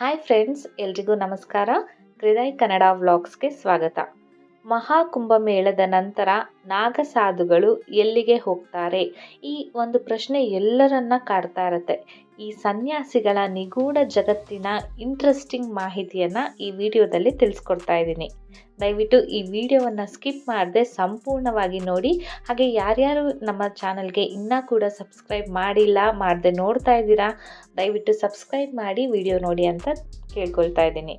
Hi friends ಎಲ್ರಿಗೂ ನಮಸ್ಕಾರ. ಹೃದಯ್ ಕನ್ನಡ ವ್ಲಾಗ್ಸ್ಗೆ ಸ್ವಾಗತ. ಮಹಾಕುಂಭಮೇಳದ ನಂತರ ನಾಗಸಾಧುಗಳು ಎಲ್ಲಿಗೆ ಹೋಗ್ತಾರೆ? ಈ ಒಂದು ಪ್ರಶ್ನೆ ಎಲ್ಲರನ್ನ ಕಾಡ್ತಾ ಇರತ್ತೆ. ಈ ಸನ್ಯಾಸಿಗಳ ನಿಗೂಢ ಜಗತ್ತಿನ ಇಂಟ್ರೆಸ್ಟಿಂಗ್ ಮಾಹಿತಿಯನ್ನು ಈ ವಿಡಿಯೋದಲ್ಲಿ ತಿಳಿಸ್ಕೊಡ್ತಾ ಇದ್ದೀನಿ. ದಯವಿಟ್ಟು ಈ ವಿಡಿಯೋವನ್ನು ಸ್ಕಿಪ್ ಮಾಡದೆ ಸಂಪೂರ್ಣವಾಗಿ ನೋಡಿ. ಹಾಗೆ ಯಾರ್ಯಾರು ನಮ್ಮ ಚಾನಲ್ಗೆ ಇನ್ನೂ ಕೂಡ ಸಬ್ಸ್ಕ್ರೈಬ್ ಮಾಡಿಲ್ಲ, ಮಾಡದೆ ನೋಡ್ತಾ ಇದ್ದೀರಾ, ದಯವಿಟ್ಟು ಸಬ್ಸ್ಕ್ರೈಬ್ ಮಾಡಿ ವಿಡಿಯೋ ನೋಡಿ ಅಂತ ಕೇಳ್ಕೊಳ್ತಾ ಇದ್ದೀನಿ.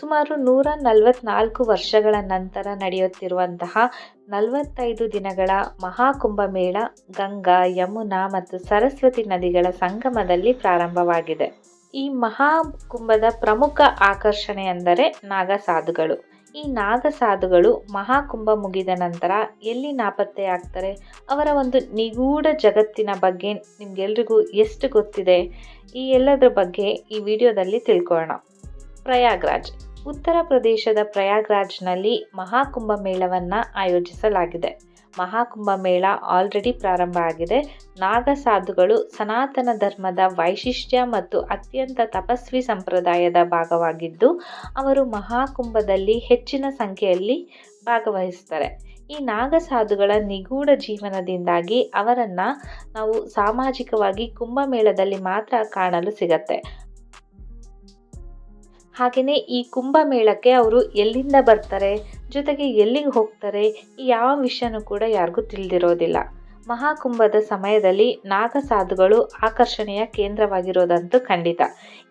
ಸುಮಾರು ನೂರ ನಲವತ್ನಾಲ್ಕು ವರ್ಷಗಳ ನಂತರ ನಡೆಯುತ್ತಿರುವಂತಹ ನಲವತ್ತೈದು ದಿನಗಳ ಮಹಾಕುಂಭಮೇಳ ಗಂಗಾ, ಯಮುನಾ ಮತ್ತು ಸರಸ್ವತಿ ನದಿಗಳ ಸಂಗಮದಲ್ಲಿ ಪ್ರಾರಂಭವಾಗಿದೆ. ಈ ಮಹಾಕುಂಭದ ಪ್ರಮುಖ ಆಕರ್ಷಣೆ ಎಂದರೆ ನಾಗಸಾಧುಗಳು. ಈ ನಾಗಸಾಧುಗಳು ಮಹಾಕುಂಭ ಮುಗಿದ ನಂತರ ಎಲ್ಲಿ ನಾಪತ್ತೆಯಾಗ್ತಾರೆ ಅವರ ಒಂದು ನಿಗೂಢ ಜಗತ್ತಿನ ಬಗ್ಗೆ ನಿಮಗೆಲ್ರಿಗೂ ಎಷ್ಟು ಗೊತ್ತಿದೆ? ಈ ಎಲ್ಲದರ ಬಗ್ಗೆ ಈ ವಿಡಿಯೋದಲ್ಲಿ ತಿಳ್ಕೊಳ್ಳೋಣ. ಪ್ರಯಾಗ್ರಾಜ್. ಉತ್ತರ ಪ್ರದೇಶದ ಪ್ರಯಾಗ್ರಾಜ್ನಲ್ಲಿ ಮಹಾಕುಂಭ ಮೇಳವನ್ನು ಆಯೋಜಿಸಲಾಗಿದೆ. ಮಹಾಕುಂಭ ಮೇಳ ಆಲ್ರೆಡಿ ಪ್ರಾರಂಭ ಆಗಿದೆ. ನಾಗಸಾಧುಗಳು ಸನಾತನ ಧರ್ಮದ ವೈಶಿಷ್ಟ್ಯ ಮತ್ತು ಅತ್ಯಂತ ತಪಸ್ವಿ ಸಂಪ್ರದಾಯದ ಭಾಗವಾಗಿದ್ದು, ಅವರು ಮಹಾಕುಂಭದಲ್ಲಿ ಹೆಚ್ಚಿನ ಸಂಖ್ಯೆಯಲ್ಲಿ ಭಾಗವಹಿಸ್ತಾರೆ ಈ ನಾಗಸಾಧುಗಳ ನಿಗೂಢ ಜೀವನದಿಂದಾಗಿ ಅವರನ್ನು ನಾವು ಸಾಮಾಜಿಕವಾಗಿ ಕುಂಭಮೇಳದಲ್ಲಿ ಮಾತ್ರ ಕಾಣಲು ಸಿಗತ್ತೆ. ಹಾಗೆಯೇ ಈ ಕುಂಭಮೇಳಕ್ಕೆ ಅವರು ಎಲ್ಲಿಂದ ಬರ್ತಾರೆ ಜೊತೆಗೆ ಎಲ್ಲಿಗೆ ಹೋಗ್ತಾರೆ ಯಾವ ವಿಷಯನೂ ಕೂಡ ಯಾರಿಗೂ ತಿಳಿದಿರೋದಿಲ್ಲ. ಮಹಾಕುಂಭದ ಸಮಯದಲ್ಲಿ ನಾಗಸಾಧುಗಳು ಆಕರ್ಷಣೆಯ ಕೇಂದ್ರವಾಗಿರೋದಂತೂ ಖಂಡಿತ.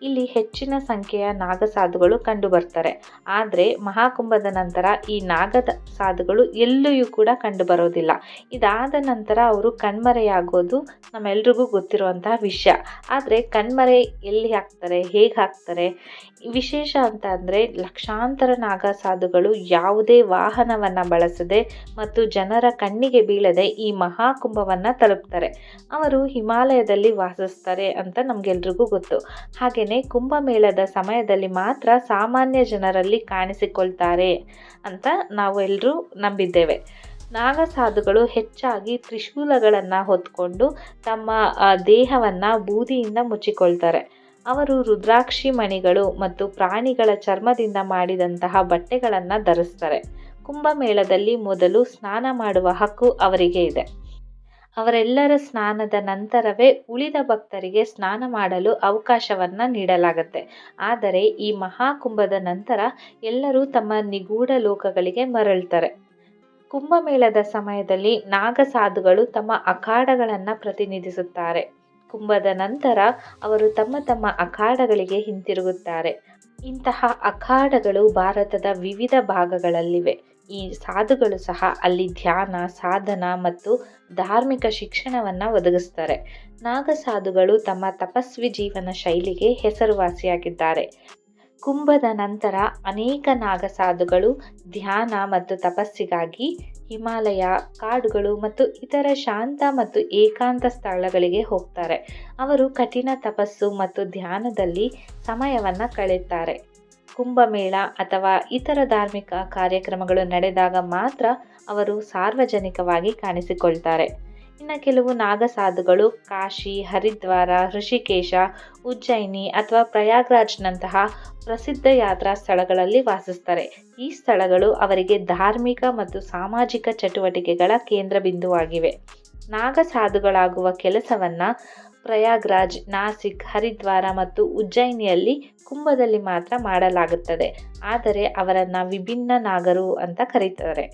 ಇಲ್ಲಿ ಹೆಚ್ಚಿನ ಸಂಖ್ಯೆಯ ನಾಗಸಾಧುಗಳು ಕಂಡುಬರ್ತಾರೆ. ಆದರೆ ಮಹಾಕುಂಭದ ನಂತರ ಈ ನಾಗದ ಸಾಧುಗಳು ಎಲ್ಲಿಯೂ ಕೂಡ ಕಂಡುಬರೋದಿಲ್ಲ. ಇದಾದ ನಂತರ ಅವರು ಕಣ್ಮರೆಯಾಗೋದು ನಮ್ಮೆಲ್ರಿಗೂ ಗೊತ್ತಿರುವಂತಹ ವಿಷಯ. ಆದರೆ ಕಣ್ಮರೆ ಎಲ್ಲಿ ಹಾಕ್ತಾರೆ, ಹೇಗೆ ಹಾಕ್ತಾರೆ? ವಿಶೇಷ ಅಂತ ಅಂದರೆ ಲಕ್ಷಾಂತರ ನಾಗಸಾಧುಗಳು ಯಾವುದೇ ವಾಹನವನ್ನು ಬಳಸದೆ ಮತ್ತು ಜನರ ಕಣ್ಣಿಗೆ ಬೀಳದೆ ಈ ಮಹಾಕುಂಭವನ್ನು ತಲುಪ್ತಾರೆ. ಅವರು ಹಿಮಾಲಯದಲ್ಲಿ ವಾಸಿಸ್ತಾರೆ ಅಂತ ನಮಗೆಲ್ರಿಗೂ ಗೊತ್ತು. ಹಾಗೆಯೇ ಕುಂಭಮೇಳದ ಸಮಯದಲ್ಲಿ ಮಾತ್ರ ಸಾಮಾನ್ಯ ಜನರಲ್ಲಿ ಕಾಣಿಸಿಕೊಳ್ತಾರೆ ಅಂತ ನಾವು ಎಲ್ಲರೂ ನಂಬಿದ್ದೇವೆ. ನಾಗಸಾಧುಗಳು ಹೆಚ್ಚಾಗಿ ತ್ರಿಶೂಲಗಳನ್ನು ಹೊತ್ಕೊಂಡು ತಮ್ಮ ದೇಹವನ್ನು ಬೂದಿಯಿಂದ ಮುಚ್ಚಿಕೊಳ್ತಾರೆ. ಅವರು ರುದ್ರಾಕ್ಷಿ ಮಣಿಗಳು ಮತ್ತು ಪ್ರಾಣಿಗಳ ಚರ್ಮದಿಂದ ಮಾಡಿದಂತಹ ಬಟ್ಟೆಗಳನ್ನು ಧರಿಸ್ತಾರೆ. ಕುಂಭಮೇಳದಲ್ಲಿ ಮೊದಲು ಸ್ನಾನ ಮಾಡುವ ಹಕ್ಕು ಅವರಿಗೆ ಇದೆ. ಅವರೆಲ್ಲರ ಸ್ನಾನದ ನಂತರವೇ ಉಳಿದ ಭಕ್ತರಿಗೆ ಸ್ನಾನ ಮಾಡಲು ಅವಕಾಶವನ್ನು ನೀಡಲಾಗುತ್ತೆ. ಆದರೆ ಈ ಮಹಾಕುಂಭದ ನಂತರ ಎಲ್ಲರೂ ತಮ್ಮ ನಿಗೂಢ ಲೋಕಗಳಿಗೆ ಮರಳ್ತಾರೆ. ಕುಂಭಮೇಳದ ಸಮಯದಲ್ಲಿ ನಾಗಸಾಧುಗಳು ತಮ್ಮ ಅಖಾಡಗಳನ್ನು ಪ್ರತಿನಿಧಿಸುತ್ತಾರೆ. ಕುಂಭದ ನಂತರ ಅವರು ತಮ್ಮ ತಮ್ಮ ಅಖಾಡಗಳಿಗೆ ಹಿಂತಿರುಗುತ್ತಾರೆ. ಇಂತಹ ಅಖಾಡಗಳು ಭಾರತದ ವಿವಿಧ ಭಾಗಗಳಲ್ಲಿವೆ. ಈ ಸಾಧುಗಳು ಸಹ ಅಲ್ಲಿ ಧ್ಯಾನ, ಸಾಧನ ಮತ್ತು ಧಾರ್ಮಿಕ ಶಿಕ್ಷಣವನ್ನು ಒದಗಿಸ್ತಾರೆ. ನಾಗಸಾಧುಗಳು ತಮ್ಮ ತಪಸ್ವಿ ಜೀವನ ಶೈಲಿಗೆ ಹೆಸರುವಾಸಿಯಾಗಿದ್ದಾರೆ. ಕುಂಭದ ನಂತರ ಅನೇಕ ನಾಗಸಾಧುಗಳು ಧ್ಯಾನ ಮತ್ತು ತಪಸ್ಸಿಗಾಗಿ ಹಿಮಾಲಯ, ಕಾಡುಗಳು ಮತ್ತು ಇತರ ಶಾಂತ ಮತ್ತು ಏಕಾಂತ ಸ್ಥಳಗಳಿಗೆ ಹೋಗ್ತಾರೆ. ಅವರು ಕಠಿಣ ತಪಸ್ಸು ಮತ್ತು ಧ್ಯಾನದಲ್ಲಿ ಸಮಯವನ್ನು ಕಳೆಯುತ್ತಾರೆ. ಕುಂಭಮೇಳ ಅಥವಾ ಇತರ ಧಾರ್ಮಿಕ ಕಾರ್ಯಕ್ರಮಗಳು ನಡೆದಾಗ ಮಾತ್ರ ಅವರು ಸಾರ್ವಜನಿಕವಾಗಿ ಕಾಣಿಸಿಕೊಳ್ತಾರೆ. ಇನ್ನು ಕೆಲವು ನಾಗಸಾಧುಗಳು ಕಾಶಿ, ಹರಿದ್ವಾರ ಋಷಿಕೇಶ ಉಜ್ಜಯಿನಿ ಅಥವಾ ಪ್ರಯಾಗ್ರಾಜ್ನಂತಹ ಪ್ರಸಿದ್ಧ ಯಾತ್ರಾ ಸ್ಥಳಗಳಲ್ಲಿ ವಾಸಿಸ್ತಾರೆ. ಈ ಸ್ಥಳಗಳು ಅವರಿಗೆ ಧಾರ್ಮಿಕ ಮತ್ತು ಸಾಮಾಜಿಕ ಚಟುವಟಿಕೆಗಳ ಕೇಂದ್ರ ಬಿಂದುವಾಗಿವೆ ನಾಗಸಾಧುಗಳಾಗುವ ಕೆಲಸವನ್ನು ಪ್ರಯಾಗ್ರಾಜ್, ನಾಸಿಕ್, ಹರಿದ್ವಾರ ಮತ್ತು ಉಜ್ಜಯಿನಿಯಲ್ಲಿ ಕುಂಭದಲ್ಲಿ ಮಾತ್ರ ಮಾಡಲಾಗುತ್ತದೆ. ಆದರೆ ಅವರನ್ನು ವಿಭಿನ್ನ ನಾಗರು ಅಂತ ಕರೀತಾರೆ.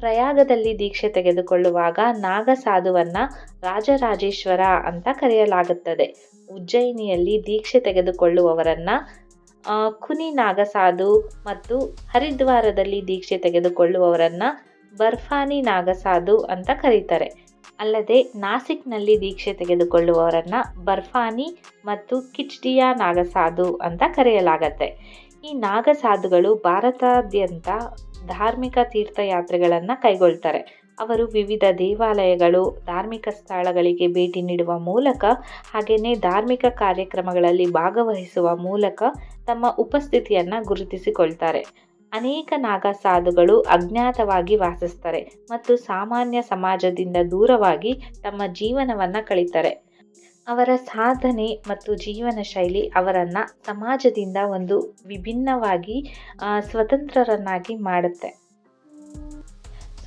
ಪ್ರಯಾಗದಲ್ಲಿ ದೀಕ್ಷೆ ತೆಗೆದುಕೊಳ್ಳುವಾಗ ನಾಗಸಾಧುವನ್ನು ರಾಜರಾಜೇಶ್ವರ ಅಂತ ಕರೆಯಲಾಗುತ್ತದೆ. ಉಜ್ಜಯಿನಿಯಲ್ಲಿ ದೀಕ್ಷೆ ತೆಗೆದುಕೊಳ್ಳುವವರನ್ನು ಕುನಿ ನಾಗಸಾಧು ಮತ್ತು ಹರಿದ್ವಾರದಲ್ಲಿ ದೀಕ್ಷೆ ತೆಗೆದುಕೊಳ್ಳುವವರನ್ನು ಬರ್ಫಾನಿ ನಾಗಸಾಧು ಅಂತ ಕರೀತಾರೆ. ಅಲ್ಲದೆ ನಾಸಿಕ್ನಲ್ಲಿ ದೀಕ್ಷೆ ತೆಗೆದುಕೊಳ್ಳುವವರನ್ನು ಬರ್ಫಾನಿ ಮತ್ತು ಕಿಚ್ಡಿಯಾ ನಾಗಸಾಧು ಅಂತ ಕರೆಯಲಾಗತ್ತೆ. ಈ ನಾಗಸಾಧುಗಳು ಭಾರತಾದ್ಯಂತ ಧಾರ್ಮಿಕ ತೀರ್ಥಯಾತ್ರೆಗಳನ್ನು ಕೈಗೊಳ್ತಾರೆ. ಅವರು ವಿವಿಧ ದೇವಾಲಯಗಳು, ಧಾರ್ಮಿಕ ಸ್ಥಳಗಳಿಗೆ ಭೇಟಿ ನೀಡುವ ಮೂಲಕ ಹಾಗೆಯೇ ಧಾರ್ಮಿಕ ಕಾರ್ಯಕ್ರಮಗಳಲ್ಲಿ ಭಾಗವಹಿಸುವ ಮೂಲಕ ತಮ್ಮ ಉಪಸ್ಥಿತಿಯನ್ನು ಗುರುತಿಸಿಕೊಳ್ತಾರೆ. ಅನೇಕ ನಾಗಸಾಧುಗಳು ಅಜ್ಞಾತವಾಗಿ ವಾಸಿಸ್ತಾರೆ ಮತ್ತು ಸಾಮಾನ್ಯ ಸಮಾಜದಿಂದ ದೂರವಾಗಿ ತಮ್ಮ ಜೀವನವನ್ನು ಕಳೀತಾರೆ. ಅವರ ಸಾಧನೆ ಮತ್ತು ಜೀವನ ಶೈಲಿ ಅವರನ್ನು ಸಮಾಜದಿಂದ ಒಂದು ವಿಭಿನ್ನವಾಗಿ ಸ್ವತಂತ್ರರನ್ನಾಗಿ ಮಾಡುತ್ತೆ.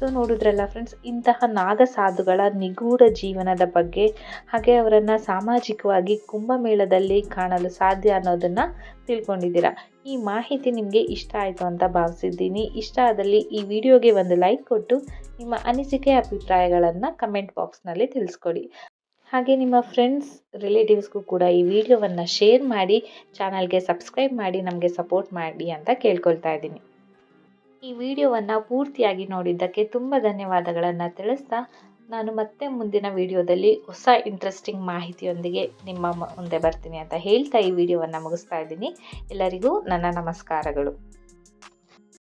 ಸೊ ನೋಡಿದ್ರಲ್ಲ ಫ್ರೆಂಡ್ಸ್ ಇಂತಹ ನಾಗಸಾಧುಗಳ ನಿಗೂಢ ಜೀವನದ ಬಗ್ಗೆ, ಹಾಗೆ ಅವರನ್ನು ಸಾಮಾಜಿಕವಾಗಿ ಕುಂಭಮೇಳದಲ್ಲಿ ಕಾಣಲು ಸಾಧ್ಯ ಅನ್ನೋದನ್ನು ತಿಳ್ಕೊಂಡಿದ್ದೀರಾ. ಈ ಮಾಹಿತಿ ನಿಮಗೆ ಇಷ್ಟ ಆಯಿತು ಅಂತ ಭಾವಿಸಿದ್ದೀನಿ. ಇಷ್ಟ ಆದಲ್ಲಿ ಈ ವಿಡಿಯೋಗೆ ಒಂದು ಲೈಕ್ ಕೊಟ್ಟು, ನಿಮ್ಮ ಅನಿಸಿಕೆ ಅಭಿಪ್ರಾಯಗಳನ್ನು ಕಮೆಂಟ್ ಬಾಕ್ಸ್ನಲ್ಲಿ ತಿಳಿಸ್ಕೊಡಿ. ಹಾಗೆ ನಿಮ್ಮ ಫ್ರೆಂಡ್ಸ್ ರಿಲೇಟಿವ್ಸ್ಗೂ ಕೂಡ ಈ ವಿಡಿಯೋವನ್ನು ಶೇರ್ ಮಾಡಿ ಚಾನಲ್ಗೆ ಸಬ್ಸ್ಕ್ರೈಬ್ ಮಾಡಿ, ನಮಗೆ ಸಪೋರ್ಟ್ ಮಾಡಿ ಅಂತ ಕೇಳ್ಕೊಳ್ತಾ ಇದ್ದೀನಿ. ಈ ವಿಡಿಯೋವನ್ನು ಪೂರ್ತಿಯಾಗಿ ನೋಡಿದ್ದಕ್ಕೆ ತುಂಬ ಧನ್ಯವಾದಗಳನ್ನು ತಿಳಿಸ್ತಾ ನಾನು ಮತ್ತೆ ಮುಂದಿನ ವಿಡಿಯೋದಲ್ಲಿ ಹೊಸ ಇಂಟ್ರೆಸ್ಟಿಂಗ್ ಮಾಹಿತಿಯೊಂದಿಗೆ ನಿಮ್ಮ ಮುಂದೆ ಬರ್ತೀನಿ ಅಂತ ಹೇಳ್ತಾ ಈ ವಿಡಿಯೋವನ್ನು ಮುಗಿಸ್ತಾ ಇದ್ದೀನಿ. ಎಲ್ಲರಿಗೂ ನನ್ನ ನಮಸ್ಕಾರಗಳು.